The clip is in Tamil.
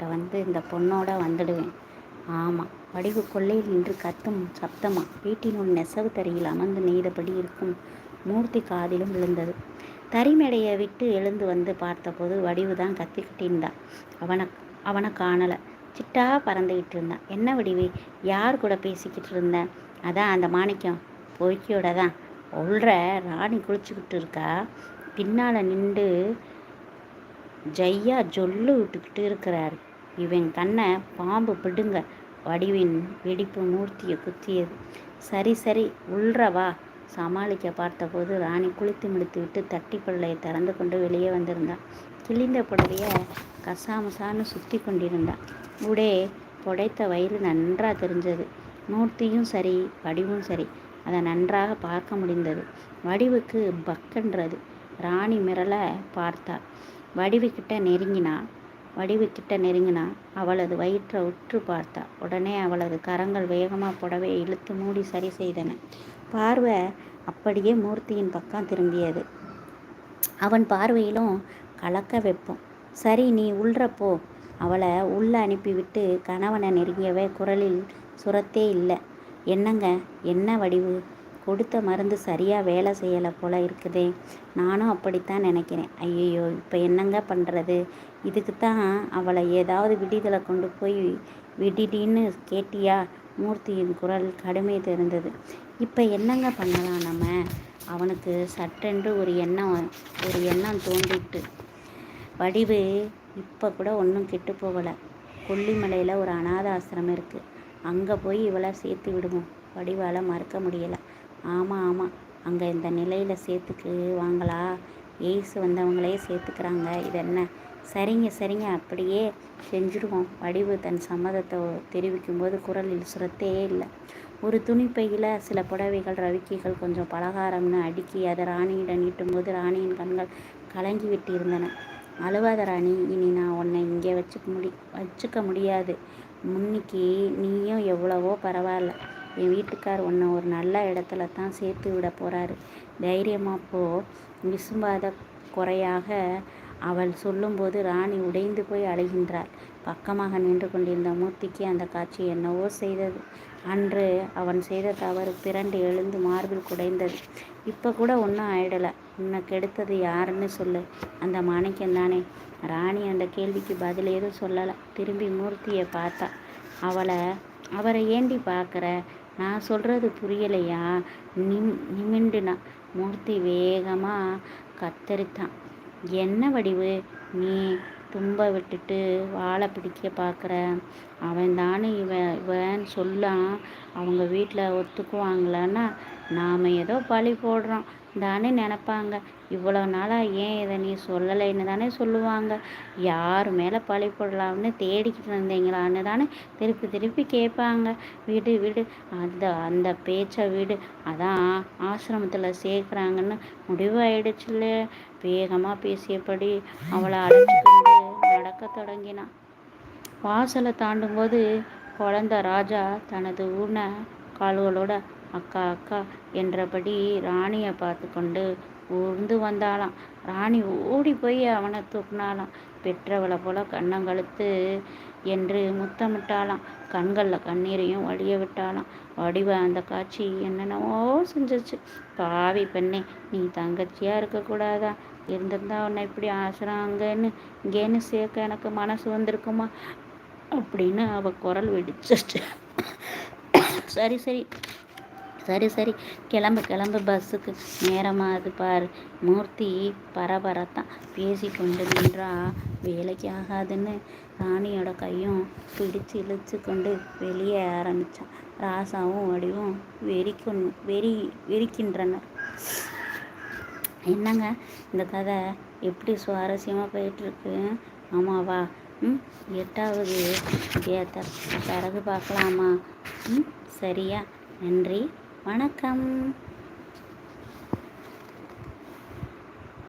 கிட்ட வந்து இந்த பொண்ணோட வந்துடுவேன். ஆமாம் வடிவு கொள்ளையில் நின்று கத்தும் சப்தமா? வீட்டினுள் நெசவு தரையில் அமர்ந்து நெய்தபடி இருக்கும் மூர்த்தி காதிலும் விழுந்தது. தறிமேடையை விட்டு எழுந்து வந்து பார்த்தபோது வடிவு தான் கத்திக்கிட்டு இருந்தான் அவனை அவனை காணலை. சிட்டா பறந்துக்கிட்டு இருந்தான் என்ன வடிவு யார் கூட பேசிக்கிட்டு இருந்தேன் அதான் அந்த மாணிக்கம். பொய்க்கியோட தான் உள்ற ராணி குளிச்சுக்கிட்டு இருக்கா பின்னால் நின்று ஜையா ஜொல்லு விட்டுக்கிட்டு இருக்கிறாரு. இவன் கண்ணை பாம்பு பிடுங்க வடிவின் வெடிப்பு மூர்த்தியை குத்தியது. சரி சரி உள்றவா சமாளிக்க பார்த்தபோது ராணி குளித்து முடித்து விட்டு தட்டி பல்லையை திறந்து கொண்டு வெளியே வந்திருந்தான் கிழிந்த புடவைய கசாமசான்னு சுற்றி கொண்டிருந்தான் உடே புடைத்த வயிறு நன்றாக தெரிஞ்சது. மூர்த்தியும் சரி வடிவும் சரி. அதை நன்றாக பார்க்க முடிந்தது. வடிவுக்கு பக்கன்றது. ராணி மிரள பார்த்தாள் வடிவுக்கிட்ட நெருங்கினான். வடிவுக்கிட்ட நெருங்கினா அவளது வயிற்றை உற்று பார்த்தா. உடனே அவளது கரங்கள் வேகமாக புடவை இழுத்து மூடி சரி செய்தன. பார்வை அப்படியே மூர்த்தியின் பக்கம் திரும்பியது. அவன் பார்வையிலும் கலக்க வைப்போம். சரி நீ உள்றப்போ அவளை உள்ளே அனுப்பிவிட்டு கணவனை நெருங்கியவே குரலில் சுரத்தே இல்லை. என்னங்க? என்ன வடிவு? கொடுத்த மருந்து சரியாக வேலை செய்யலை போல இருக்குதே. நானும் அப்படித்தான் நினைக்கிறேன். ஐயையோ இப்போ என்னங்க பண்ணுறது இதுக்கு தான் அவளை ஏதாவது விடுதலை கொண்டு போய் விடிடின்னு கேட்டியா? மூர்த்தியின் குரல் கடுமை தெரிந்தது. இப்போ என்னங்க பண்ணலாம் நம்ம? அவனுக்கு சட்டென்று ஒரு எண்ணம் ஒரு எண்ணம் தோன்றிட்டு. வடிவு இப்போ கூட ஒன்றும் கெட்டு போகலை. கொல்லிமலையில் ஒரு அனாத ஆசிரமம் இருக்குது அங்கே போய் இவளை சேர்த்து விடுவோம். வடிவால் மறுக்க முடியலை. ஆமாம் ஆமாம் அங்கே இந்த நிலையில் சேர்த்துக்கு வாங்களா? ஏசு வந்தவங்களே சேர்த்துக்கிறாங்க. இது என்ன? சரிங்க சரிங்க. அப்படியே செஞ்சுடுவோம். வடிவு தன் சம்மதத்தை தெரிவிக்கும்போது குரலில் சுரத்தே இல்லை. ஒரு துணிப்பையில் சில புடவைகள் ரவிக்கைகள் கொஞ்சம் பலகாரம்னு அடுக்கி அதை ராணியிடம் நீட்டும்போது ராணியின் கண்கள் கலங்கி விட்டு இருந்தன அழுவாத ராணி இனி நான் உன்னை இங்கே வச்சுக்க முடி வச்சுக்க முடியாது. முன்னிக்கு நீயும் எவ்வளவோ பரவாயில்ல. என் வீட்டுக்கார் உன்னை ஒரு நல்ல இடத்துல தான் சேர்த்து விட போகிறாரு தைரியமாக போ. விசும்பாத குறையாக அவள் சொல்லும்போது ராணி உடைந்து போய் அழுகின்றாள். பக்கமாக நின்று கொண்டிருந்த மூர்த்திக்கு அந்த காட்சி என்னவோ செய்தது. அன்று அவன் செய்த தவறு பிறண்டு எழுந்து மார்பில் குடைந்தது. இப்போ கூட ஒன்றும் ஆயிடலை. உன்னை கெடுத்தது யாருன்னு சொல்லு. அந்த மாணிக்கம் தானே? ராணி அந்த கேள்விக்கு பதில் எதுவும் சொல்லலை. திரும்பி மூர்த்தியை பார்த்தா. அவளை அவரை ஏண்டி பார்க்குற? நான் சொல்கிறது புரியலையா? நிம் நிமிண்டுனா மூர்த்தி வேகமாக கத்தரித்தான். என்ன வடிவு? நீ தும்ப விட்டுட்டு வாழை பிடிக்க பார்க்குற? அவன் தானே இவன் இவன் சொல்லாம் அவங்க வீட்டில் ஒத்துக்குவாங்களான்னா நாம் ஏதோ பழி போடுறோம். தானே நினப்பாங்க. இவ்வளோ நாளாக ஏன் இதை நீ சொல்லலைன்னு தானே சொல்லுவாங்க. யார் மேலே பழி போடலாம்னு தேடிக்கிட்டு இருந்தீங்களான்னு தானே திருப்பி திருப்பி கேட்பாங்க. விடு விடு. அந்த அந்த பேச்சை விடு. அதான் ஆசிரமத்தில் சேர்க்குறாங்கன்னு முடிவாயிடுச்சுல்ல. வேகமாக பேசியபடி அவளை அழைச்சிக்கொண்டு நடக்க தொடங்கினான் வாசலை தாண்டும்போது குழந்த ராஜா தனது ஊன கால்களோட அக்கா அக்கா என்றபடி ராணியை பார்த்து கொண்டு ஊர்ந்து வந்தாளாம். ராணி ஓடி போய் அவனை தூக்குனாளாம். பெற்றவளை போல கண்ணங்கழுத்து என்று முத்தமிட்டாலாம் கண்களில் கண்ணீரையும் வழிய விட்டாலாம் வடிவ அந்த காட்சி என்னென்னவோ செஞ்சிச்சு பாவி பெண்ணே நீ தங்கச்சியாக இருக்கக்கூடாதா இருந்திருந்தா உன்னை இப்படி ஆசிரம் அங்கேன்னு இங்கேன்னு சேர்க்க எனக்கு மனசு வந்திருக்குமா? அப்படின்னு அவள் குரல் வெடிச்சிச்சு சரி சரி. சரி சரி. கிளம்பு கிளம்பு. பஸ்ஸுக்கு நேரமாகுது பார். மூர்த்தி பரபரத்தான் பேசி கொண்டு நின்றா. வேலைக்கு ஆகாதுன்னு ராணியோட கையும் பிடிச்சு இழுத்து கொண்டு வெளியே ஆரம்பித்தான் ராசாவும் வடிவும் வெறிக்கொண் வெறி வெறிக்கின்றனர். என்னங்க இந்த கதை? எப்படி சுவாரஸ்யமாக போயிட்டுருக்கு? ஆமாவா ம் எட்டாவது ஏத்த பிறகு பார்க்கலாமா? ம் சரியா. நன்றி. வணக்கம்.